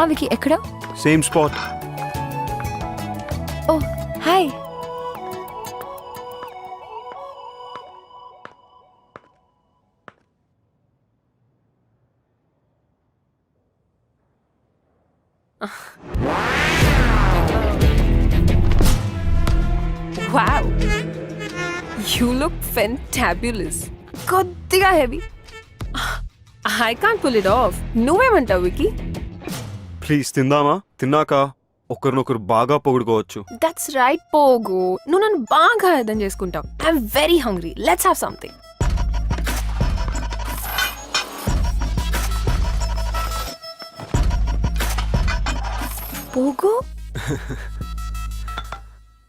హా వికి ఎక్కడ? Same spot oh hi. Wow. You look fantabulous కొద్దిగా heavy. I can't pull it off. నువ్వేమంటావు wiki please తిందామా? తిన్నాక ఒకరినొకరు బాగా పొగుడుకోవచ్చు. దట్స్ రైట్ పోగు. నువ్వు నన్ను బాగా అర్థం చేసుకుంటావు. I'm very hungry let's have something Pogu?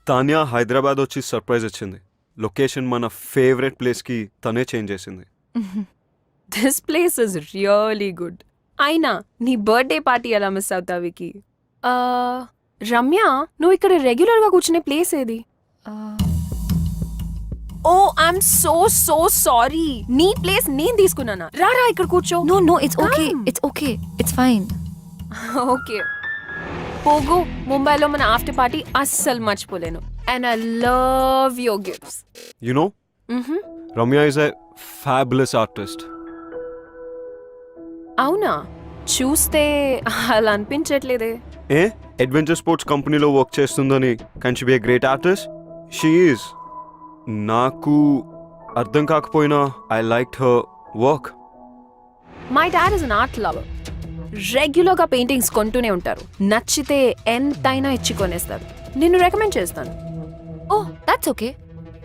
Tanya Hyderabad వచ్చి సర్ప్రైజ్ ఇచ్చింది లొకేషన్ మన ఫేవరెట్ ప్లేస్కి తనే చేంజ్ చేసింది. This place is really good అయినా నీ బర్త్డే పార్టీ ఎలా మిస్ అవుతావు వికీ? రమ్య నువ్వు ఇక్కడ రెగ్యులర్గా కూర్చునే ప్లేస్ ఏది? Oh I'm so so sorry నీ ప్లేస్ నేను తీసుకున్నానా? రారా ఇక్కడ కూర్చో. No no it's okay. It's okay it's fine okay. Pogu ముంబైలో మన ఆఫ్టర్ పార్టీ అస్సలు మర్చిపోలేను. And I love your gifts you know Ramya is a fabulous artist అవునా? చూస్తే అలా అనిపించట్లేదే. ఏ? అడ్వెంచర్ స్పోర్ట్స్ కంపెనీలో వర్క్ చేస్తుందని can she be a great artist she is నాకు అర్థం కాకపోయినా I like her work my dad is an art lover రెగ్యులర్గా పెయింటింగ్స్ కొంటూనే ఉంటారు. నచ్చితే ఎంతైనా ఇచ్చి కొనేస్తారు. నిన్ను రికమెండ్ చేస్తాను. ఓ దట్స్ ఓకే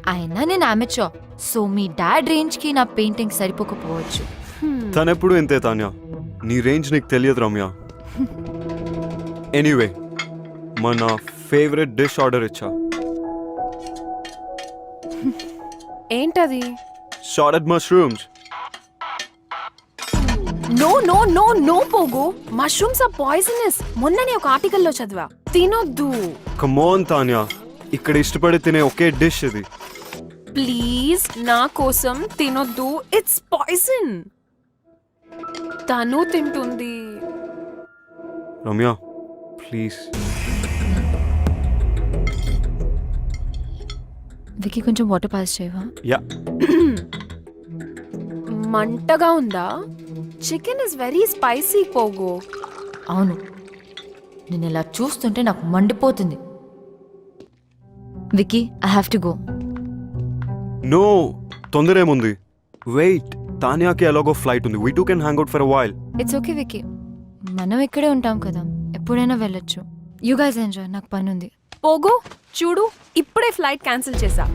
అయినా నేను అమెచో సో మీ డాడ్ రేంజ్కి నా పెయింటింగ్ సరిపోకపోవచ్చు. తనెప్పుడు ఇంతే తాన్యా? నీ రేంజ్ నీకు తెలియదు రమ్య. ఎనీవే మన ఫేవరెట్ డిష్ ఆర్డర్ ఇచ్చా. ఏంటది? Sauteed mushrooms no no no no Pogu. Mushrooms are poisonous మొన్ననే ఒక ఆర్టికల్లో చదివా. తినొద్దు. కమోన్ తాన్యా ఇక్కడ ఇష్టపడి తినే ఒకే డిష్ ఇది. ప్లీజ్ నా కోసం తినొద్దు. ఇట్స్ పాయిజన్ తను తింటుంది. రమ్య ప్లీజ్. వికి కొంచెం వాటర్ పాస్ చేయవా? యా. మంటగా ఉందా? చికెన్ ఇస్ వెరీ స్పైసీ పోగు. అవును. నేను ఇలా చూస్తుంటే నాకు మండిపోతుంది. Vicky I have to go no తొందర ఏముంది వెయిట్ తాన్యాకి ఎలాగో ఫ్లైట్ ఉంది. We too can hang out for while it's okay Vicky మనం ఇక్కడే ఉంటాం కదా. ఎప్పుడైనా వెళ్ళొచ్చు. యూ గైజ్ ఎంజాయ్ నాకు పని ఉంది పోగు చూడు ఇప్పుడే ఫ్లైట్ క్యాన్సిల్ చేశా.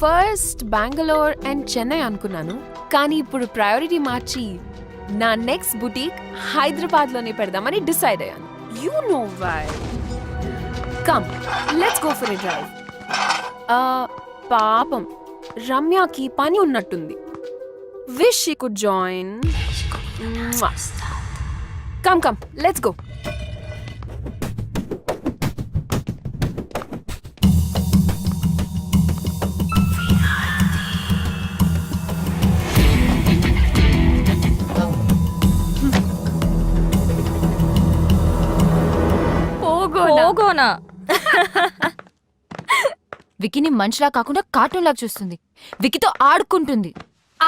ఫస్ట్ బెంగళూర్ అండ్ చెన్నై అనుకున్నాను. కానీ ఇప్పుడు ప్రయారిటీ మార్చి నా నెక్స్ట్ బుటీక్ హైదరాబాద్లోనే పెడదామని డిసైడ్ అయ్యాను. You know why come let's go for a drive పాపం రమ్యకి పని ఉన్నట్టుంది. Wish she could join come come let's go పోగోనా. వికీని మనిషిలా కాకుండా కార్టూన్ లాగా చూస్తుంది. వికీతో ఆడుకుంటుంది.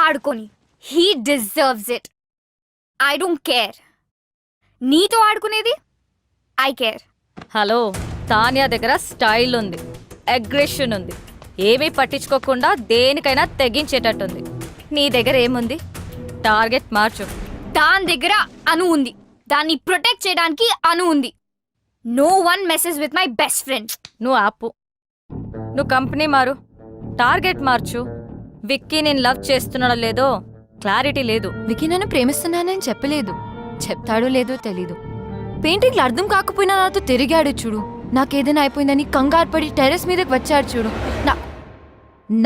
ఆడుకొని. He deserves it I don't care నీతో ఆడుకునేది? ఐ కేర్ హలో తానియా దగ్గర స్టైల్ ఉంది అగ్రెషన్ ఉంది. ఏమీ పట్టించుకోకుండా దేనికైనా తెగించేటట్టుంది. నీ దగ్గర ఏముంది? టార్గెట్ మార్చు. దాని దగ్గర అను ఉంది. దాన్ని ప్రొటెక్ట్ చేయడానికి అను ఉంది. No one message with my best friend నువ్వు ఆపు. నువ్వు కంపెనీ మారు. టార్గెట్ మార్చు. విక్కీ నేను లవ్ చేస్తున్నాడో లేదో క్లారిటీ లేదు. వికీ నన్ను ప్రేమిస్తున్నానని చెప్పలేదు. చెప్తాడో లేదో తెలీదు. పెయింటింగ్లు అర్థం కాకపోయినా నాతో తిరిగాడు చూడు. నాకేదైనా అయిపోయిందని కంగారు పడి టెర్రస్ మీదకి వచ్చాడు చూడు. నా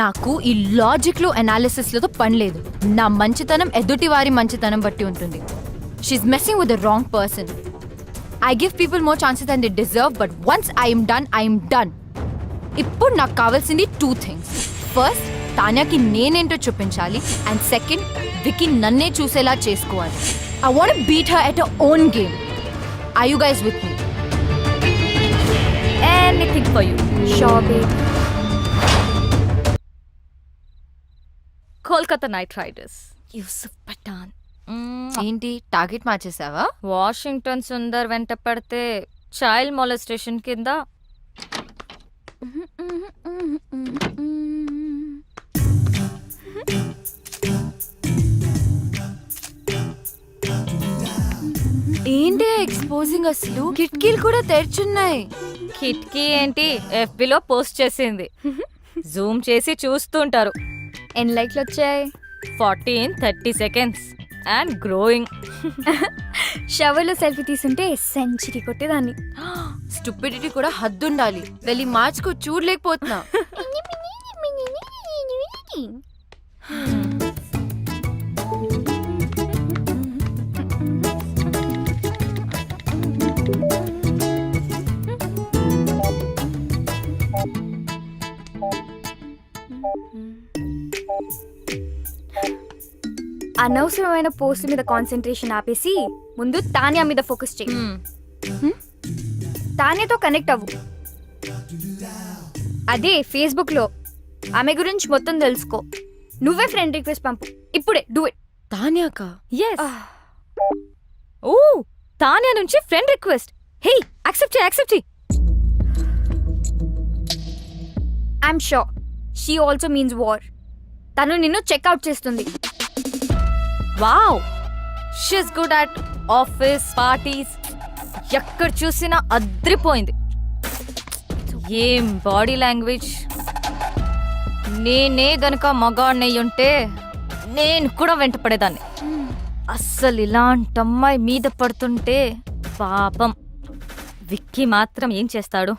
నాకు ఈ లాజిక్లు అనాలిసిస్లతో పని లేదు. నా మంచితనం ఎదుటి వారి మంచితనం బట్టి ఉంటుంది. She's messing with the wrong person I give people more chances and the deserve but once I'm done I'm done ఇప్పుడు నాకు కావాల్సింది టూ థింగ్స్ ఫస్ట్ తాన్యాకి నేనేంటో చూపించాలి. అండ్ సెకండ్ వికీ నన్నే చూసేలా చేసుకోవాలి. I want beat her at own game I you guys with me anything for you shopping Kolkata Knight Riders. Yusuf Pathan. ఏంటి? Target మార్చేసావా? వాషింగ్టన్ సుందర్ వెంట పడితే చైల్డ్ మొలెస్టేషన్ కింద. ఏంటి ఎక్స్పోజింగ్ అసలు? కిటికీలు కూడా తెరిచున్నాయి. కిట్కీ ఏంటి? FB లో పోస్ట్ చేసింది. జూమ్ చేసి చూస్తుంటారు. ఎన్ని లైక్లు వచ్చాయి? Fourteen thirty seconds. And growing షవర్లో selfie తీసుంటే సెంచరీ కొట్టేదాన్ని. స్టూపిడిటీ కూడా హద్దుండాలి. వెళ్ళి మార్చుకో చూడలేకపోతున్నా. అనవసరమైన పోస్ట్ మీద కాన్సన్ట్రేషన్ ఆపేసి ముందు తానియా మీద ఫోకస్ చేయి తానియాతో కనెక్ట్ అవ్వు. అదే ఫేస్బుక్లో ఆమె గురించి మొత్తం తెలుసుకో. నువ్వే ఫ్రెండ్ రిక్వెస్ట్ పంపు. ఇప్పుడే డూ ఇట్ తాన్యాక? ఎస్ ఓ తానియా నుంచి ఫ్రెండ్ రిక్వెస్ట్ హే యాక్సెప్ట్ చేయి యాక్సెప్ట్ చేయి. I'm sure she also means war తను నిన్ను చెక్అవుట్ చేస్తుంది. Wow she's good at office parties ఎక్కడ చూసినా అద్రిపోయింది. ఏం బాడీ లాంగ్వేజ్ నేనే గనుక మగాడినై ఉంటే నేను కూడా వెంట పడేదాన్ని అస్సలు ఇలాంటి అమ్మాయి మీద పడుతుంటే పాపం. విక్కీ మాత్రం ఏం చేస్తాడు?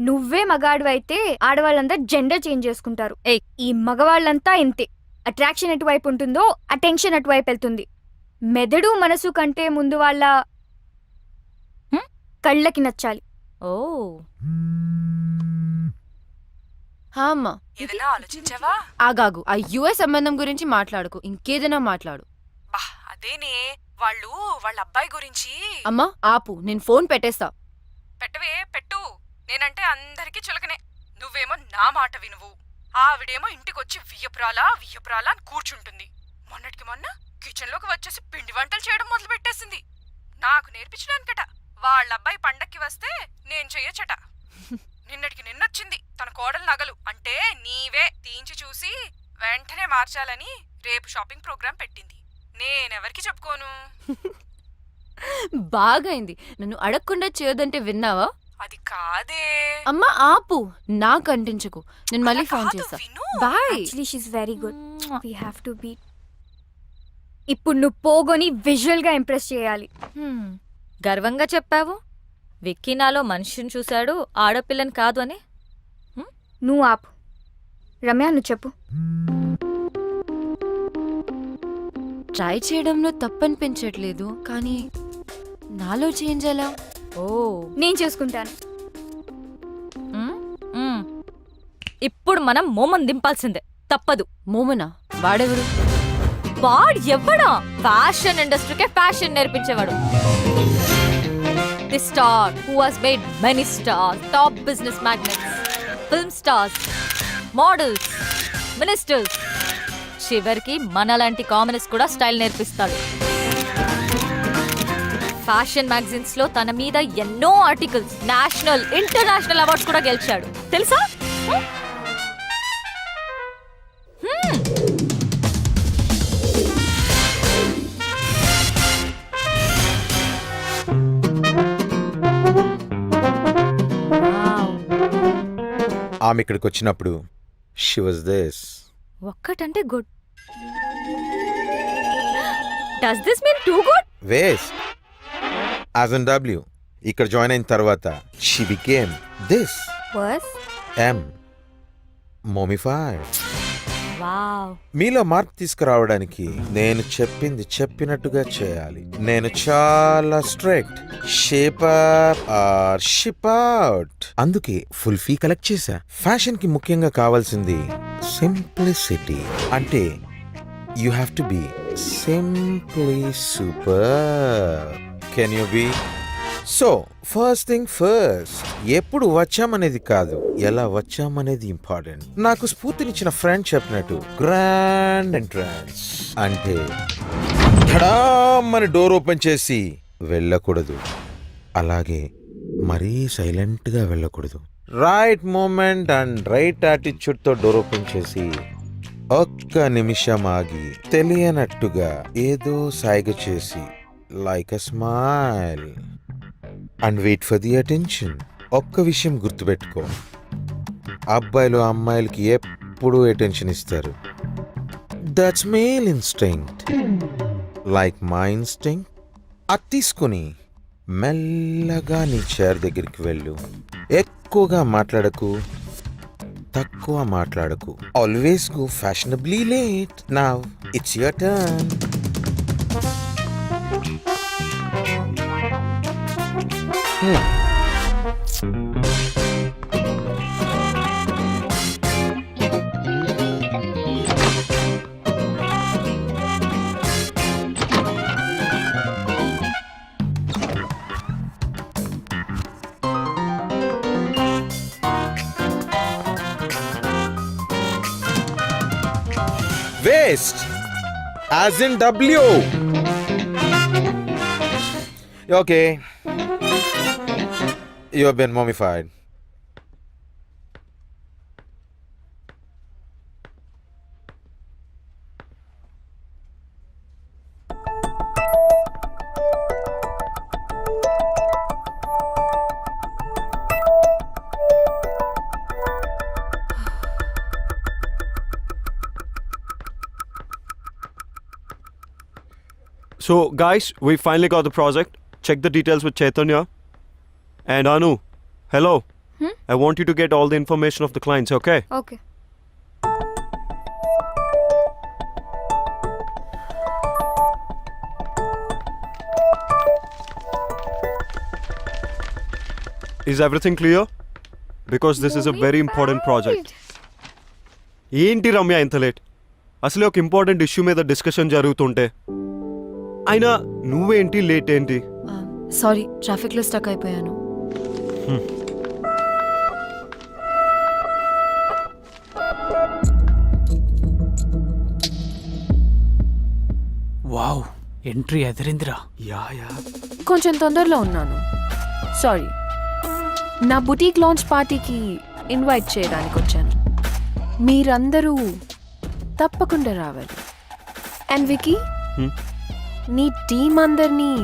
నువ్వే మగాడు అయితే ఆడవాళ్ళంతా జెండర్ చేంజ్ చేసుకుంటారు. ఈ మగవాళ్ళంతా ఇంతే. అట్రాక్షన్ ఎటువైపు ఉంటుందో అటెన్షన్ అటువైపు వెళ్తుంది. మెదడు మనసు కంటే ముందు వాళ్ళ? కళ్ళకి నచ్చాలి. ఓ. హా అమ్మా ఏదైనా ఆలోచించావా? ఆగాగు. ఆ యుఎస్ సంబంధం గురించి మాట్లాడుకు. ఇంకేదైనా మాట్లాడు. బా అదేనే. వాళ్ళు వాళ్ళ అబ్బాయి గురించి అమ్మా ఆపు. నేను ఫోన్ పెట్టేస్తా. పెట్టవే పెట్టు. నేనంటే అందరికీ చులకనే. నువ్వేమో నా మాట వినువు. ఆవిడేమో ఇంటికొచ్చి వియ్యపురాలా వియ్యపురాలా అని కూర్చుంటుంది. మొన్నటికి మొన్న కిచెన్లోకి వచ్చేసి పిండి వంటలు చేయడం మొదలు పెట్టేసింది నాకు నేర్పించడానికట. వాళ్ళ అబ్బాయి పండక్కి వస్తే నేను చెయ్యొచ్చట. నిన్నటికి నిన్నొచ్చింది. తన కోడలు నగలు. అంటే నీవే తీయించి చూసి వెంటనే మార్చాలని రేపు షాపింగ్ ప్రోగ్రాం పెట్టింది. నేనెవరికి చెప్పుకోను? బాగైంది. నన్ను అడగకుండా చేయొద్దంటే విన్నావా? అది కాదే. అమ్మా ఆపు. నాకు అంటించకు. నేను మళ్ళీ ఫోన్ కాదు, చేస్తా. విను. Bye. Actually she's very good we have to be ఇప్పుడు నువ్వు పోగొని విజువల్గా ఇంప్రెస్ చేయాలి. గర్వంగా చెప్పావు? విక్కీ నాలో మనిషిని చూశాడు ఆడపిల్లని కాదు అని? నువ్వు ఆపు. రమ్య నువ్వు చెప్పు. ట్రై చేయడంలో తప్పనిపించట్లేదు కానీ నాలో చేంజ్ ఎలా? ఓ. నేను చూసుకుంటాను. మ్, మ్. ఇప్పుడు మనం మోమం దింపాల్సిందే. తప్పదు. మోమనా? వాడెవరు? వాడు ఎవ్వడా ఫ్యాషన్ ఇండస్ట్రీకే fashion నేర్పించేవాడు. The star who has made many star top business magnates, film stars models ministers చివరికి మనలాంటి కామనర్స్ కూడా స్టైల్ నేర్పిస్తాడు. ఫ్యాషన్ మ్యాగజైన్స్లో తన మీద ఎన్నో ఆర్టికల్స్ నేషనల్ ఇంటర్నేషనల్ అవార్డ్స్ కూడా గెలిచాడు. తెలుసా? ఆమె ఇక్కడికి వచ్చినప్పుడు షీ వాజ్ దిస్ ఒక్కటంటే good. Does this mean too good waste as an W ఇక్కడ జాయిన్ అయిన తర్వాత she became this worse M mommified మీలో మార్పు తీసుకురావడానికి నేను చెప్పింది చెప్పినట్టుగా చేయాలి. నేను చాలా strict. Shape or ship out అందుకే ఫుల్ ఫీ కలెక్ట్ చేశా. ఫ్యాషన్కి ముఖ్యంగా కావాల్సింది సింప్లిసిటీ. అంటే you have to be simply super. Can you be so first thing first ఎప్పుడు వచ్చామనేది కాదు. ఎలా వచ్చామనేది ఇంపార్టెంట్ నాకు స్ఫూర్తినిచ్చిన ఫ్రెండ్ చెప్పినట్టు గ్రాండ్ ఎంట్రన్స్ అంటే మన డోర్ ఓపెన్ చేసి వెళ్ళకూడదు. అలాగే మరీ సైలెంట్గా వెళ్ళకూడదు. రైట్ మూమెంట్ అండ్ రైట్ యాటిట్యూడ్తో డోర్ ఓపెన్ చేసి ఒక్క నిమిషం ఆగి తెలియనట్టుగా ఏదో సాయిగ చేసి like a smile and wait for the attention ఒక్క విషయం గుర్తుపెట్టుకో. అబ్బాయిలు అమ్మాయిలకి ఎప్పుడూ అటెన్షన్ ఇస్తారు. That's male instinct like my instinct అది తీసుకుని మెల్లగా నీ చైర్ దగ్గరికి వెళ్ళు. ఎక్కువగా మాట్లాడకు. తక్కువ మాట్లాడకు. ఆల్వేస్ గో ఫ్యాషనబ్లీ లేట్ నా it's your turn Waste, as in W. Okay. You have been mummified. So, guys, we finally got the project. Check the details with Chaitanya. And Anu, hello. I want you to get all the information of the clients, okay? Okay Is everything clear? Because this is a very important project. ఏంటి రమ్య ఇంత late అసలే ఒక important issue మీద discussion జరుగుతుంటే అయినా నువ్వేంటి late ఏంటి sorry ట్రాఫిక్లో స్టక్ అయిపోయాను వావ్ ఎంట్రీ ఎదిరిందిరా. Yeah yeah. కొంచెం తొందరలో ఉన్నాను. సారీ నా బుటీక్ లాంచ్ పార్టీకి ఇన్వైట్ చేయడానికి వచ్చాను. మీరందరూ తప్పకుండా రావాలి. And wiki Hmm? నీ టీం అందరినీ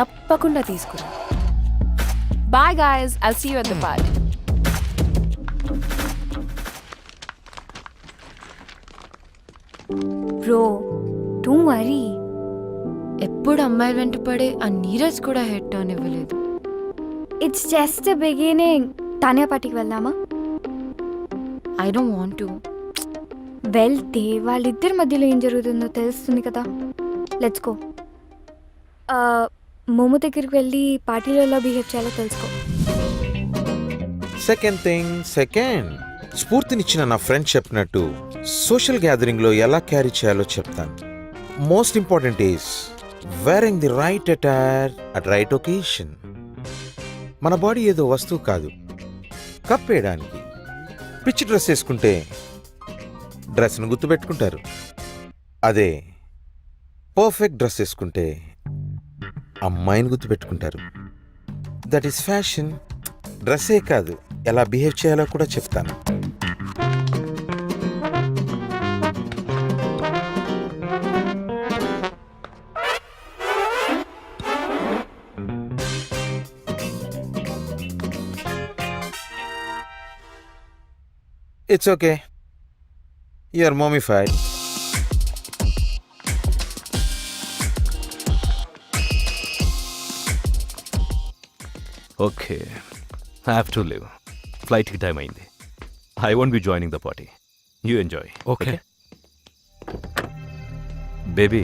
తప్పకుండా తీసుకురా. Bye guys I see you at the party bro too worry ఎప్పుడు అమ్మాయి వెంట పడే ఆ నీరజ్ కూడా హెడ్ టర్న్ ఇవ్వలేదు. ఇట్స్ జస్ట్ బిగినింగ్ తానే పార్టీకి వెళ్దామా? ఐ డోంట్ వాంట్ టు వెళ్తే వాళ్ళిద్దరి మధ్యలో ఏం జరుగుతుందో తెలుస్తుంది కదా. లెట్స్ గో మోమో దగ్గరికి వెళ్ళి పార్టీలో ఎలా బిహేవ్ చేయాలో తెలుసుకో. సెకండ్ థింగ్ సెకండ్ స్ఫూర్తినిచ్చిన నా ఫ్రెండ్ చెప్పినట్టు సోషల్ గ్యాదరింగ్లో ఎలా క్యారీ చేయాలో చెప్తాను. Most important is wearing the right attire at right occasion మన బాడీ ఏదో వస్తువు కాదు. కప్పేయడానికి పిచ్చి డ్రెస్ వేసుకుంటే డ్రెస్ను గుర్తుపెట్టుకుంటారు. అదే పర్ఫెక్ట్ డ్రెస్ వేసుకుంటే అమ్మాయిని గుర్తుపెట్టుకుంటారు. దట్ ఈస్ ఫ్యాషన్ డ్రెస్సే కాదు. ఎలా బిహేవ్ చేయాలో కూడా చెప్తాను. It's okay you're mummified okay. Have to leave ఫ్లైట్కి time అయింది. I won't be joining the party you enjoy okay baby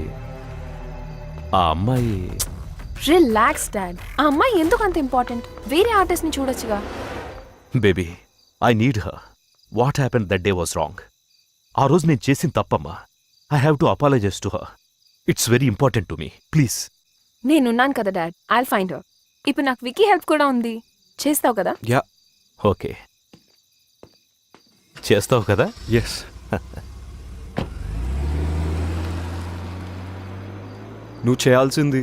ఆ అమ్మాయి రిలాక్స్ డాడ్ ఆ అమ్మాయి ఎందుకు అంత ఇంపార్టెంట్ వేరే ఆర్టిస్ట్ని చూడొచ్చుగా. Baby I need her what happen that day was wrong ఆ రోజు నేను చేసిన తప్పమ్మా. I have to apologise to her it's very important to me please నేనున్నాను కదా డాడ్ ఐ ఫైండ్ హర్ ఇప్పుడు నాకు వికీ హెల్ప్ కూడా ఉంది. చేస్తావు కదా? యా. ఓకే. చేస్తావు కదా? ఎస్ నువ్వు చేయాల్సింది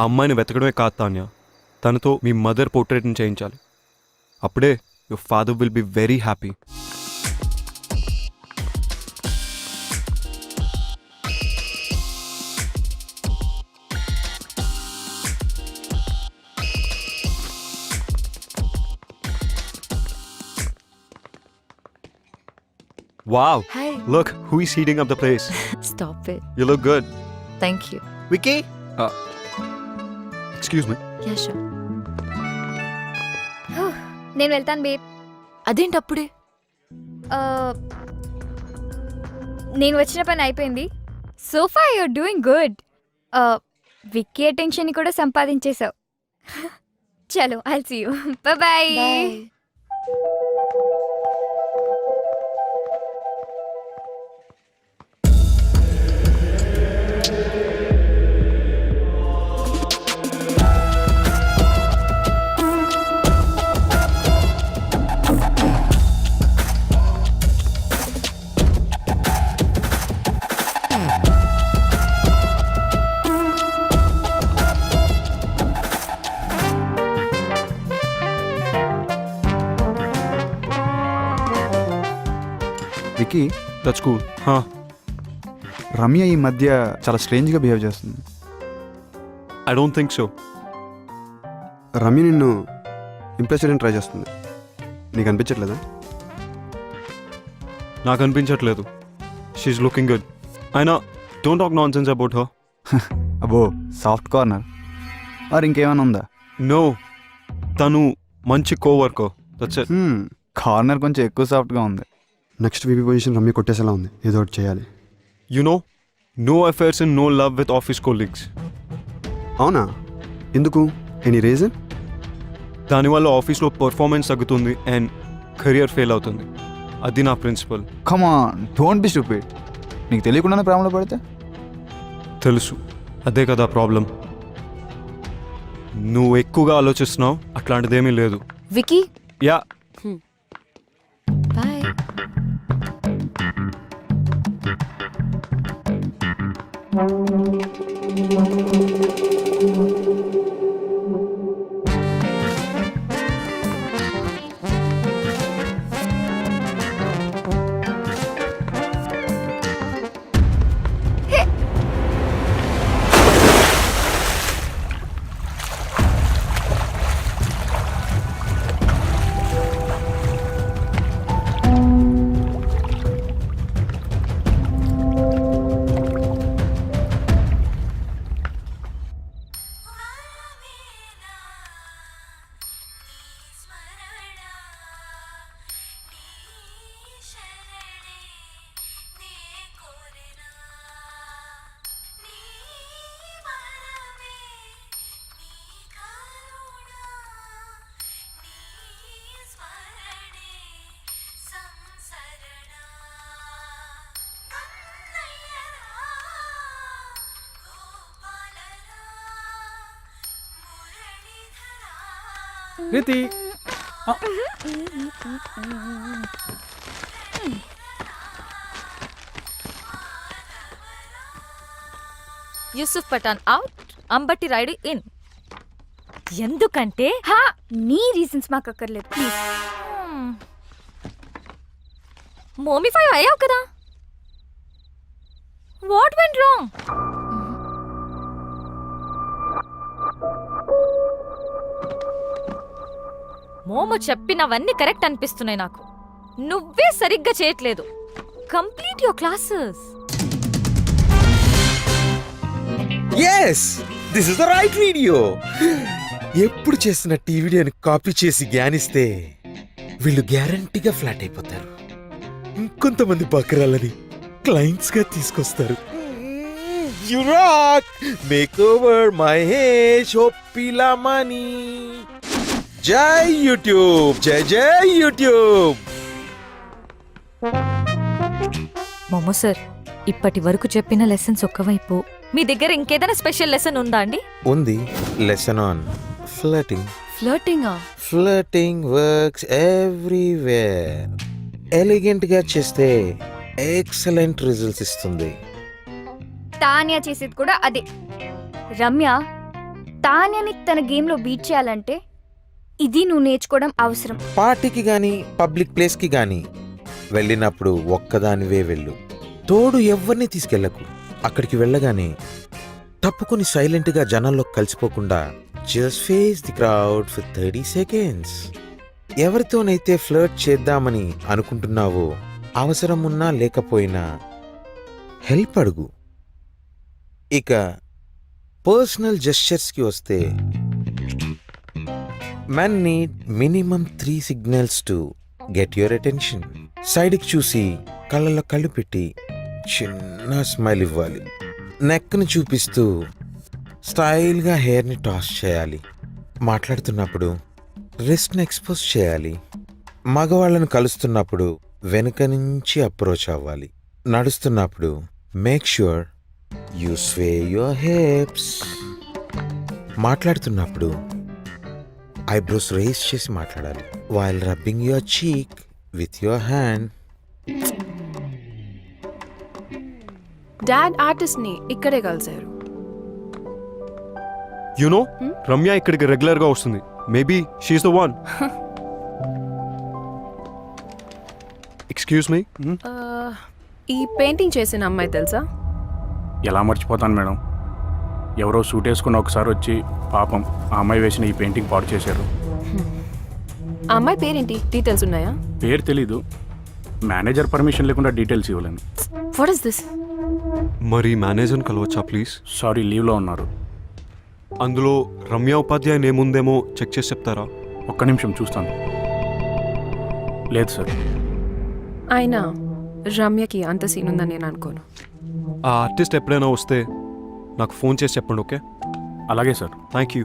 ఆ అమ్మాయిని వెతకడమే కాదు తాన్య. తనతో మీ మదర్ పోర్ట్రేట్ని చేయించాలి. అప్పుడే your father will be very happy Wow, hi look who is heating up the place. Stop it You look good. Thank you Vicky Excuse me. Yeah sure నేను వెళ్తాను బేబ్. అదేంటి అప్పుడే? నేను వచ్చిన పని అయిపోయింది. So far you're doing good Vicky attention కూడా సంపాదించేశావు. చలో I'll see you bye That's cool. Huh? Ramya ఈ మధ్య చాలా స్ట్రేంజ్గా బిహేవ్ చేస్తుంది. I don't think so. Ramya నిన్ను ఇంప్రెస్ చేయడానికి ట్రై చేస్తుంది. నీకు అనిపించట్లేదా? నాకు అనిపించట్లేదు. షీఈ్ లుకింగ్ గుడ్ అయినా don't talk nonsense about her అబ్బో సాఫ్ట్ కార్నర్ మరి ఇంకేమైనా ఉందా? నో తను మంచి దట్స్ ఇట్ కార్నర్ కొంచెం ఎక్కువ సాఫ్ట్గా ఉంది. నెక్స్ట్ వీపీ పొజిషన్ రమ్య కొట్టేసేలా ఉంది. ఏదో ఒకటి చేయాలి. You know no affairs in no love with office colleagues అవునా? ఎందుకు? ఎనీ రీజన్ దానివల్ల ఆఫీస్లో పర్ఫార్మెన్స్ తగ్గుతుంది అండ్ కెరియర్ ఫెయిల్ అవుతుంది. అది నా principal come on don't be stupid నీకు తెలియకుండానే ప్రేమలో పడితే? తెలుసు. అదే కదా ప్రాబ్లం నువ్వు ఎక్కువగా ఆలోచిస్తున్నావు అట్లాంటిదేమీ లేదు. వికీ? యా. Música రీతి. యూసుఫ్ పఠాన్ అవుట్ అంబట్టి రాయుడు ఇన్ ఎందుకంటే? హా నీ రీజన్స్ మాకు అక్కర్లేదు. ప్లీజ్ మోమిఫై అయ్యావు కదా? వాట్ వెంట్ రాంగ్ మోము చెప్పినవన్నీ కరెక్ట్ అనిపిస్తున్నాయి నాకు. నువ్వే సరిగ్గా చేయట్లేదు. Complete your classes. Yes this is the right video ఎప్పుడు చేసిన టీ వీడియోని కాపీ చేసి గ్యానిస్తే వీళ్ళు గ్యారంటీగా ఫ్లాట్ అయిపోతారు. ఇంకొంతమంది బకరాలని క్లయింట్స్గా తీసుకొస్తారు. యురాక్ మేక్ ఓవర్ మహేష్ పిలామణి జై యూట్యూబ్ జై జై యూట్యూబ్. మోమో సార్ ఇప్పటి వరకు చెప్పిన లెసన్స్ ఒక్కవైపు. మీ దగ్గర ఇంకేదైనా స్పెషల్ లెసన్ ఉందా అండి? ఉంది. Lesson on flirting ఫ్లర్టింగా? Flirting works everywhere. ఎలిగెంట్గా చేస్తే ఎక్సలెంట్ రిజల్ట్స్ ఇస్తుంది. తాన్యా చేసేది కూడా అదే. రమ్య తాన్యాని తన గేమ్లో బీట్ చేయాలంటే ఇది నువ్వు నేర్చుకోవడం అవసరం. పార్టీకి గాని పబ్లిక్ ప్లేస్కి గాని వెళ్ళినప్పుడు ఒక్కదానివే వెళ్ళు. తోడు ఎవరిని తీసుకెళ్ళకు అక్కడికి వెళ్ళగానే తప్పుకొని సైలెంట్గా జనాల్లో కలిసిపోకుండా just face the crowd for thirty seconds ఎవరితోనైతే flirt చేద్దామని అనుకుంటున్నావో అవసరం ఉన్నా లేకపోయినా హెల్ప్ అడుగు. ఇక పర్సనల్ జెస్చర్స్కి వస్తే men need minimum three signals to get your attention సైడ్కి చూసి కళ్ళలో కళ్ళు పెట్టి చిన్న స్మైల్ ఇవ్వాలి. నెక్ని చూపిస్తూ స్టైల్గా హెయిర్ని టాస్ చేయాలి. మాట్లాడుతున్నప్పుడు రిస్ట్ని ఎక్స్పోజ్ చేయాలి. మగవాళ్ళను కలుస్తున్నప్పుడు వెనుక నుంచి అప్రోచ్ అవ్వాలి. నడుస్తున్నప్పుడు make sure you sway your hips మాట్లాడుతున్నప్పుడు ఐబ్రోస్ రేస్ చేసి మాట్లాడాలి. While rubbing your cheek with your hand dad ఆర్టిస్ట్ని ఇక్కడే కలిశారు. యు నో రమ్య ఇక్కడికి రెగ్యులర్గా వస్తుంది maybe she's the one excuse me ఈ పెయింటింగ్ చేసిన అమ్మాయి తెలుసా? ఎలా మర్చిపోతాను మేడం? ఎవరో సూట్ వేసుకుని ఒకసారి వచ్చి పాపం ఆ అమ్మాయి వేసిన ఈ పెయింటింగ్ పాడు చేశారు. ఆ అమ్మాయి పేరేంటి? డీటెయిల్స్ ఉన్నాయా? పేరు తెలీదు. మేనేజర్ పర్మిషన్ లేకుండా డీటెయిల్స్ ఇవ్వలేను. వాట్ ఇస్ దిస్ మరి మేనేజర్ని కలవచ్చా ప్లీజ్ సారీ లీవ్లో ఉన్నారు. అందులో రమ్య ఉపాధ్యాయ ఏముందేమో చెక్ చేసి చెప్తారా? ఒక్క నిమిషం చూస్తాను. లేదు సార్. అయినా రమ్యకి అంత సీన్ ఉందని నేను అనుకోను. ఆ ఆర్టిస్ట్ ఎప్పుడైనా వస్తే నాకు ఫోన్ చేసి చెప్పండి ఓకే? అలాగే సార్. Thank you